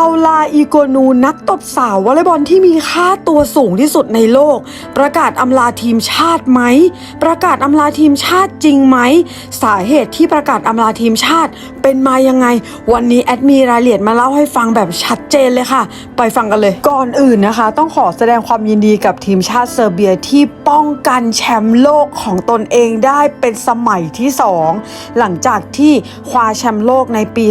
าลาอีโกนูนักตบสาววอลเลย์บอลที่มีค่าตัวสูงที่สุดในโลก ประกาศอำลาทีมชาติไหม ประกาศอำลาทีมชาติจริงไหม สาเหตุที่ประกาศอำลาทีมชาติเป็นมายังไง วันนี้แอดมีรายละเอียดมาเล่าให้ฟังแบบชัดเจนเลยค่ะ ไปฟังกันเลยก่อนอื่นนะคะ ต้องขอแสดงความยินดีกับทีมชาติเซอร์เบียที่ป้องกันแชมป์โลกของตนเองได้เป็นสมัยที่สองหลังจากที่คว้าแชมป์โลกในปี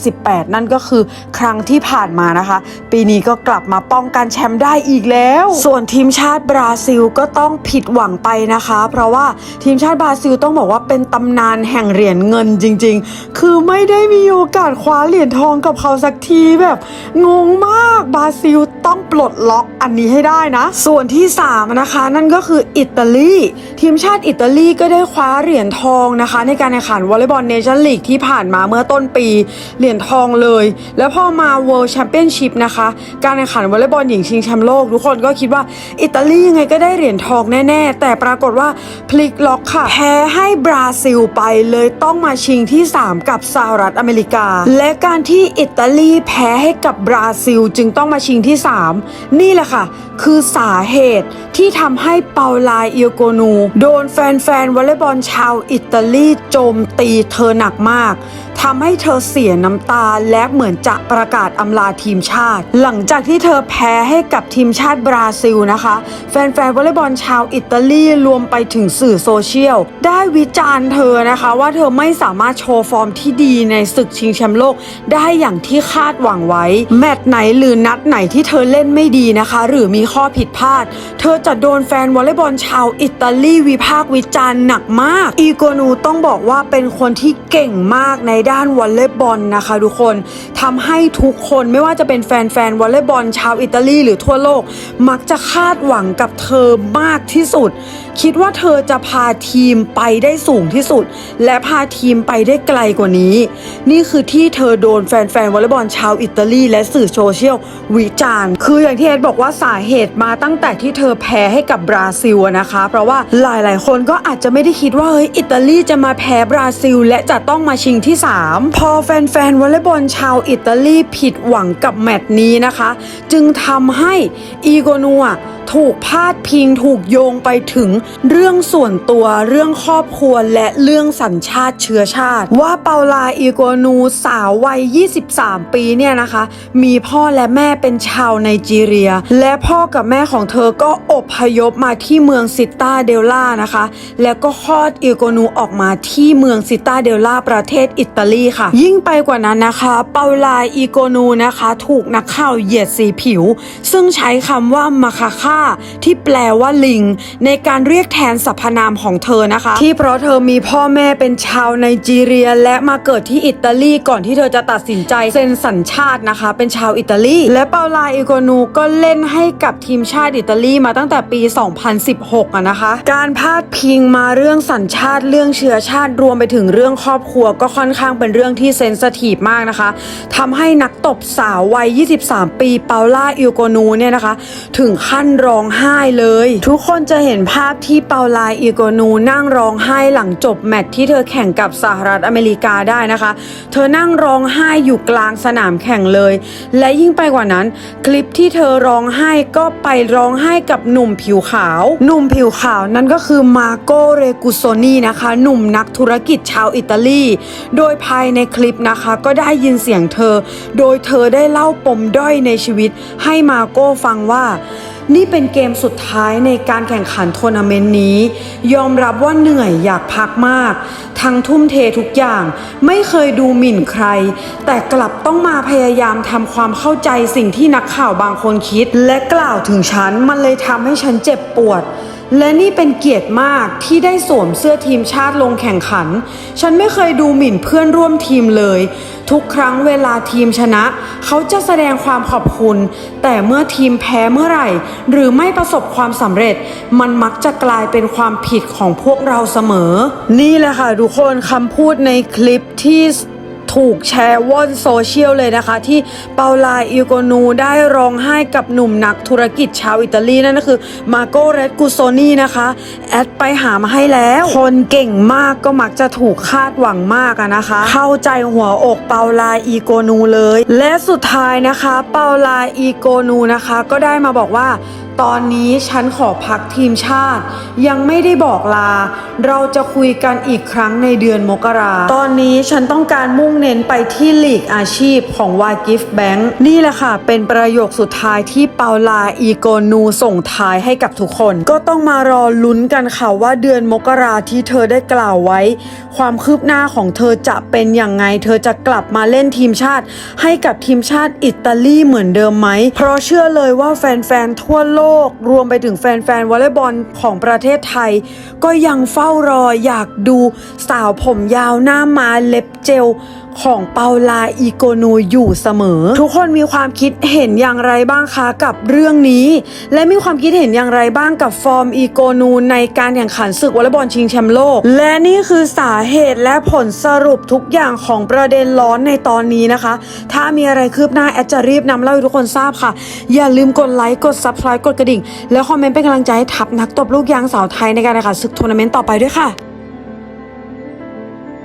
2018 นั่นก็คือครั้งที่ผ่านมานะคะ ปีนี้ก็กลับมาป้องกันแชมป์ได้อีกแล้ว ส่วนทีมชาติบราซิลก็ต้องผิดหวังไปนะคะ เพราะว่าทีมชาติบราซิลต้องบอกว่าเป็นตำนานแห่งเหรียญเงินจริง ๆ คือไม่ได้มีโอกาสคว้าเหรียญทองกับเขาสักทีแบบงงมากบราซิลต้องปลดล็อกอันนี้ให้ได้นะ ส่วนที่ 3 นะคะ นั่นก็คืออิตาลีทีมชาติอิตาลีก็ได้คว้าเหรียญทองนะคะ ในการแข่งขันวอลเลย์บอลเนชั่นลีกที่ผ่านมาเมื่อต้นปีเหรียญทองเลย แล้วพอมา World Championship นะคะ การแข่งขันวอลเลย์บอลหญิงชิงแชมป์โลก ทุกคนก็คิดว่าอิตาลียังไงก็ได้เหรียญทองแน่ ๆ แต่ปรากฏว่าพลิกล็อกค่ะ แพ้ให้บราซิลไปเลยต้องมาชิงที่ 3 กับสหรัฐอเมริกา และการที่อิตาลีแพ้ให้กับบราซิลจึงต้องมาชิงที่ 3 นี่แหละค่ะ คือสาเหตุที่ทำให้เปาลาอิโกนู โดนแฟนๆวอลเลย์บอลชาวอิตาลีโจมตีเธอหนักมากทำให้เธอเสียน้ำตาและเหมือนจะประกาศอำลาทีมชาติ หลังจากที่เธอแพ้ให้กับทีมชาติบราซิลนะคะ แฟนๆวอลเลย์บอลชาวอิตาลีรวมไปถึงสื่อโซเชียล ได้วิจารณ์เธอนะคะ ว่าเธอไม่สามารถโชว์ฟอร์มที่ดีในศึกชิงแชมป์โลก ได้อย่างที่คาดหวังไว้ แมตช์ไหนหรือนัดไหนที่เธอเล่นไม่ดีนะคะ หรือมีข้อผิดพลาด เธอจะโดนแฟนวอลเลย์บอลชาวอิตาลีวิพากษ์วิจารณ์หนักมาก อีโกนูต้องบอกว่าเป็นคนที่เก่งมากในด้านวอลเลย์บอลนะคะ ทุกคนทำให้ทุกคนไม่ว่าจะเป็นแฟนๆวอลเลย์บอลชาวอิตาลีหรือทั่วโลก มักจะคาดหวังกับเธอมากที่สุดคิดว่าเธอจะพาทีมไปได้สูงที่สุด และพาทีมไปได้ไกลกว่านี้ นี่คือที่เธอโดนแฟนๆวอลเลย์บอลชาวอิตาลีและสื่อโซเชียลวิจารณ์ คืออย่างที่เอ็ดบอกว่าสาเหตุมาตั้งแต่ที่เธอแพ้ให้กับบราซิลนะคะ เพราะว่าหลายๆ คนก็อาจจะไม่ได้คิดว่าเฮ้ยอิตาลีจะมาแพ้บราซิล และจะต้องมาชิงที่ 3 พอแฟนๆวอลเลย์บอลชาวอิตาลีผิดหวังกับแมตช์นี้นะคะ จึงทำให้อีโกนัว ถูกพาดพิงถูกโยงไปถึงเรื่องส่วนตัวเรื่องครอบครัวและเรื่องสัญชาติเชื้อชาติ ว่าเปาลาอีโกนูสาววัย 23 ปีเนี่ยนะคะ มีพ่อและแม่เป็นชาวไนจีเรีย และพ่อกับแม่ของเธอก็อบพยพมาที่เมืองซิต้าเดลล่านะคะ แล้วก็คลอดอีโกนูออกมาที่เมืองซิต้าเดลล่าประเทศอิตาลีค่ะ ยิ่งไปกว่านั้นนะคะ เปาลาอีโกนูนะคะ ถูกนักข่าวเหยียดสีผิว ซึ่งใช้คำว่ามาคาค่าที่แปลว่าลิง ในการเรียกแทนสรรพนามของเธอนะคะ ที่เพราะเธอมีพ่อแม่เป็นชาวไนจีเรีย และมาเกิดที่อิตาลีก่อนที่เธอจะตัดสินใจเซ็นสัญชาตินะคะ เป็นชาวอิตาลี และเปาลาอิโกนูก็เล่นให้กับทีมชาติอิตาลีมาตั้งแต่ปี 2016อะนะคะ การพาดพิงมาเรื่องสัญชาติเรื่องเชื้อชาติรวมไปถึงเรื่องครอบครัวก็ค่อนข้างเป็นเรื่องที่เซนสทีฟมากนะคะทำให้นักตบสาววัย 23 ปีเปาลาอิโกนูเนี่ยนะคะ ถึงขั้นร้องไห้เลย ทุกคนจะเห็นภาพที่เปาลาอิโกนูนั่งร้องไห้หลังจบแมตช์ที่เธอแข่งกับสหรัฐอเมริกาได้นะคะ เธอนั่งร้องไห้อยู่กลางสนามแข่งเลย และยิ่งไปกว่านั้น คลิปที่เธอร้องไห้ก็ไปร้องไห้กับหนุ่มผิวขาว หนุ่มผิวขาวนั่นก็คือมาโกเรกุโซนีนะคะ หนุ่มนักธุรกิจชาวอิตาลี โดยภายในคลิปนะคะก็ได้ยินเสียงเธอ โดยเธอได้เล่าปมด้อยในชีวิตให้มาโกฟังว่า นี่เป็นเกมสุดท้ายในการแข่งขันทัวร์นาเมนต์นี้ ยอมรับว่าเหนื่อยอยากพักมาก ทั้งทุ่มเททุกอย่าง ไม่เคยดูหมิ่นใคร แต่กลับต้องมาพยายามทำความเข้าใจสิ่งที่นักข่าวบางคนคิด และกล่าวถึงฉัน มันเลยทำให้ฉันเจ็บปวดและนี่เป็นเกียรติมากที่ได้สวมเสื้อทีมชาติลงแข่งขัน ฉันไม่เคยดูหมิ่นเพื่อนร่วมทีมเลย ทุกครั้งเวลาทีมชนะ เขาจะแสดงความขอบคุณ แต่เมื่อทีมแพ้เมื่อไหร่ หรือไม่ประสบความสำเร็จ มันมักจะกลายเป็นความผิดของพวกเราเสมอ นี่แหละค่ะทุกคนคำพูดในคลิปที่ ถูกแชร์ว่อนโซเชียลเลยนะคะ ที่เปาลาอิโกนูได้ร้องไห้กับหนุ่มนักธุรกิจชาวอิตาลีนั่นก็คือมาโกเรตกุโซนีนะคะ แอดไปหามาให้แล้ว คนเก่งมากก็มักจะถูกคาดหวังมากอะนะคะ เข้าใจหัวอกเปาลาอีโกนูเลย และสุดท้ายนะคะ เปาลาอีโกนูนะคะ ก็ได้มาบอกว่า ตอนนี้ฉันขอพักทีมชาติ ยังไม่ได้บอกลา เราจะคุยกันอีกครั้งในเดือนมกราตอนนี้ฉันต้องการมุ่งเน้นไปที่ลีกอาชีพของ y g i f t Bank นี่แหละค่ะ เป็นประโยคสุดท้ายที่เปาลาอีโกนูส่งท้ายให้กับทุกคน ก็ต้องมารอลุ้นกันค่ะว่าเดือนมกราที่เธอได้กล่าวไว้ ความคืบหน้าของเธอจะเป็นอย่างไง เธอจะกลับมาเล่นทีมชาติ ให้กับทีมชาติอิตาลีเหมือนเดิมไหมเพราะเชื่อเลยว่าแฟนๆทั่วโลกก รวมไปถึงแฟนๆวอลเลย์บอลของประเทศไทย ก็ยังเฝ้ารออยากดูสาวผมยาวหน้าม้าเล็บเจลของเปาลาอีโกนูอยู่เสมอ ทุกคนมีความคิดเห็นอย่างไรบ้างคะกับเรื่องนี้ และมีความคิดเห็นอย่างไรบ้างกับฟอร์มอีโกนูในการแข่งขันศึกวอลเลย์บอลชิงแชมป์โลก และนี่คือสาเหตุและผลสรุปทุกอย่างของประเด็นร้อนในตอนนี้นะคะ ถ้ามีอะไรคืบหน้าแอดจะรีบนำเล่าให้ทุกคนทราบค่ะ อย่าลืมกดไลค์กด subscribe กดกระดิ่ง แล้วคอมเมนต์เป็นกำลังใจให้ทัพนักตบลูกยางสาวไทยในการแข่งขันศึกทัวร์นาเมนต์ต่อไปด้วยค่ะ